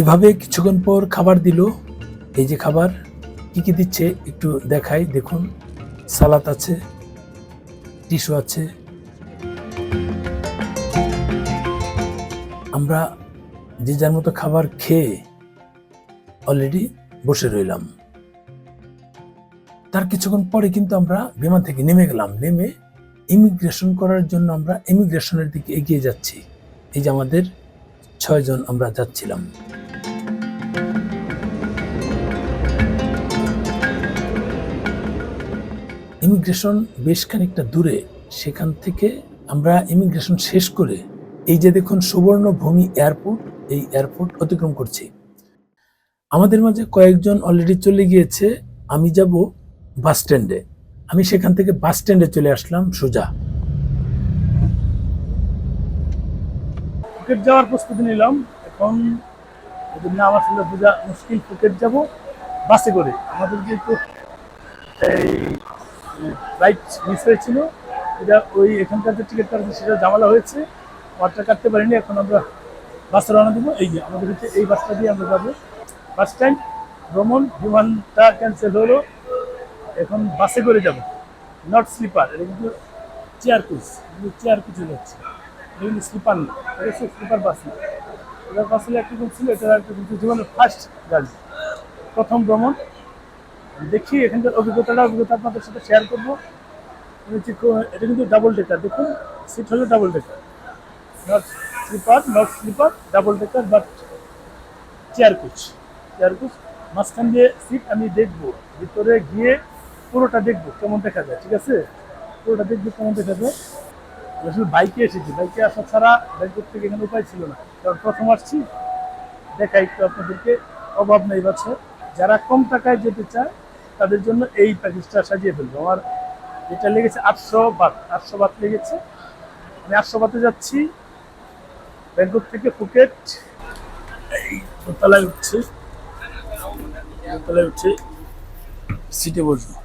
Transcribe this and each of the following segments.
এভাবে কিছুক্ষণ পর খাবার দিল। এই যে খাবার, কি কি দিচ্ছে একটু দেখাই, দেখুন। সালাদ আছে, টিস্যু আছে। আমরা যে যার মতো খাবার খেয়ে অলরেডি বসে রইলাম। তার কিছুক্ষণ পরে কিন্তু আমরা বিমান থেকে নেমে গেলাম। নেমে ইমিগ্রেশন করার জন্য আমরা ইমিগ্রেশনের দিকে এগিয়ে যাচ্ছি। এই যে আমাদের ছয়জন আমরা যাচ্ছিলাম। ইমিগ্রেশন বেশ খানিকটা দূরে, সেখান থেকে আমরা ইমিগ্রেশন শেষ করে এই যে দেখুন সুবর্ণভূমি এয়ারপোর্ট, এই এয়ারপোর্ট অতিক্রম করছি। আমাদের মাঝে কয়েকজন অলরেডি চলে গিয়েছে, আমি যাব বাস স্ট্যান্ডে। আমি সেখান থেকে বাস স্ট্যান্ডে চলে আসলাম সোজা। ফুকেট যাওয়ার প্রস্তুতি নিলাম। এখন আমার সঙ্গে বোঝা মুশকিল ফুকেট যাব বাসে করে। আমাদের যেহেতু এই ফ্লাইট মিস হয়েছিল। এটা ওই এখানকার যে টিকিট কাটছে সেটা জামালা হয়েছে। ওয়ারটা কাটতে পারিনি, এখন আমরা বাসটা রওনা দেবো। এই যে, আমাদের হচ্ছে এই বাসটা দিয়ে আমরা যাব। বাস স্ট্যান্ড ভ্রমণ, বিমানটা ক্যান্সেল হলো। এখন বাসে করে যাব। নট স্লিপার এটা কিন্তু চেয়ার কোচ কিন্তু চেয়ার কোচে যাচ্ছে। এটা কিন্তু স্লিপার না, এটা স্লিপার বাস না। এটার বাস হলে একটা ছিল, এটা একটা কিন্তু জীবনের ফার্স্ট গাড়ি, প্রথম ভ্রমণ। দেখি, এখানকার অভিজ্ঞতাটা, অভিজ্ঞতা আপনাদের সাথে শেয়ার করব। এটা কিন্তু ডাবল ডেকার দেখুন সিট হলো double decker not sleeper not sleeper double decker but chair coach chair coach মাঝখান দিয়ে সিট আমি দেখব, ভিতরে গিয়ে পুরোটা দেখব কেমন দেখা যায়, ঠিক আছে? পুরোটা দেখব কেমন দেখা যায়। আসলে বাইকে এসেছি বাইকে আসা ছাড়া ব্যাংকক থেকে এখানে উপায় ছিল না। কারণ প্রথম আসছি দেখা একটু আপনাদেরকে, অভাব নেই বাচ্ছে যারা কম টাকায় যেতে চায় তাদের জন্য এই প্যাকেজটা সাজিয়ে ফেলব। আমার এটা লেগেছে আটশো বাত আটশো বাত লেগেছে। আমি আটশো বাতে যাচ্ছি। ব্যাংকক থেকে ফুকেট। এই দোতলায় উঠছে। দোতলায় উঠছে সিটে বসবো।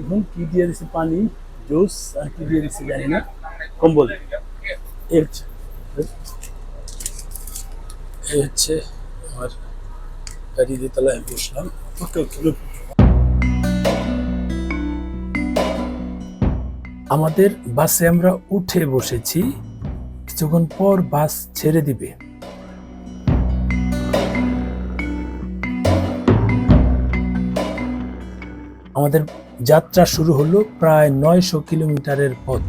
এখন কি দিয়ে দিছে পানি? জুস আর কি দিয়ে দিছে জানি না। কম্বল। এই হচ্ছে। এই হচ্ছে আমার গাড়ি বসলাম ওকে ওকে look. আমাদের বাসে আমরা উঠে বসেছি। কিছুক্ষণ পর বাস ছেড়ে দিবে। আমাদের যাত্রা শুরু হলো প্রায় নয়শো কিলোমিটারের পথ।